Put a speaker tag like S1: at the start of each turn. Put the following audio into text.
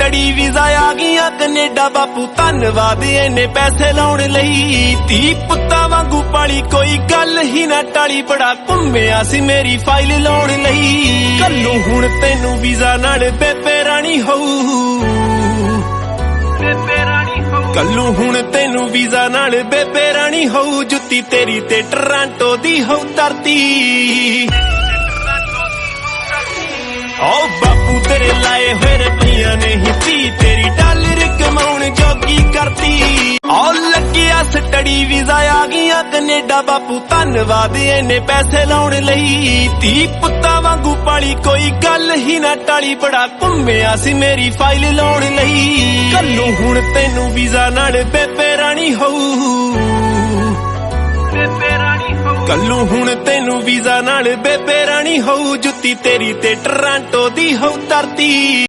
S1: Study visa ਆ ਗਈਆਂ Canada ਬਾਪੂ ਧੰਨਵਾਦ ਇਹਨੇ ਪੈਸੇ ਲਾਉਣ ਲਈ ਧੀ ਪੁੱਤਾਂ ਵਾਂਗੂ ਪਾਲੀ ਕੋਈ ਗੱਲ ਹੀ ਨਾ ਟਾਲੀ ਬੜਾ ਘੁੰਮਿਆ ਸੀ ਮੇਰੀ ਫਾਈਲ ਲਾਉਣ ਲਈ। ਕੱਲੂ ਹੁਣ ਤੈਨੂੰ ਵੀਜ਼ਾ ਨਾਲ ਬੇਬੇ ਰਾਣੀ ਹੋਊ। ਕੱਲੂ ਹੁਣ ਤੈਨੂੰ ਵੀਜ਼ਾ ਨਾਲ ਬੇਬੇ ਰਾਣੀ ਹੋਊ। ਜੁੱਤੀ ਤੇਰੀ ਤੇ ਟਰਾਂਟੋ ਦੀ ਹੋਊ ਧਰਤੀ। ਓ ਬਾਪੂ ਤੇਰੇ ਲਾਏ ਹੋਏ ਕਰਤੀ ਓ ਲੱਗਿਆ ਸਟੱਡੀ ਵੀਜ਼ਾ ਆ ਗਈਆਂ ਕੈਨੇਡਾ ਬਾਪੂ ਧੰਨਵਾਦ ਇਹਨੇ ਪੈਸੇ ਲਾਉਣ ਲਈ। ਧੀ ਪੁੱਤਾਂ ਵਾਂਗੂ ਪਾਲੀ ਕੋਈ ਗੱਲ ਹੀ ਨਾ ਟਾਲੀ ਬੜਾ ਘੁੰਮਿਆ ਸੀ ਮੇਰੀ ਫਾਈਲ ਲਾਉਣ ਲਈ। ਕੱਲੂ ਹੁਣ ਤੈਨੂੰ ਵੀਜ਼ਾ ਨਾਲ ਬੇਬੇ ਰਾਣੀ ਹੋਊ। ਕੱਲੂ ਹੁਣ ਤੈਨੂੰ ਵੀਜ਼ਾ ਨਾਲ ਬੇਬੇ ਰਾਣੀ ਹੋਊ। ਜੁੱਤੀ ਤੇਰੀ ਤੇ ਟਰਾਂਟੋ ਦੀ ਹੋਊ ਧਰਤੀ।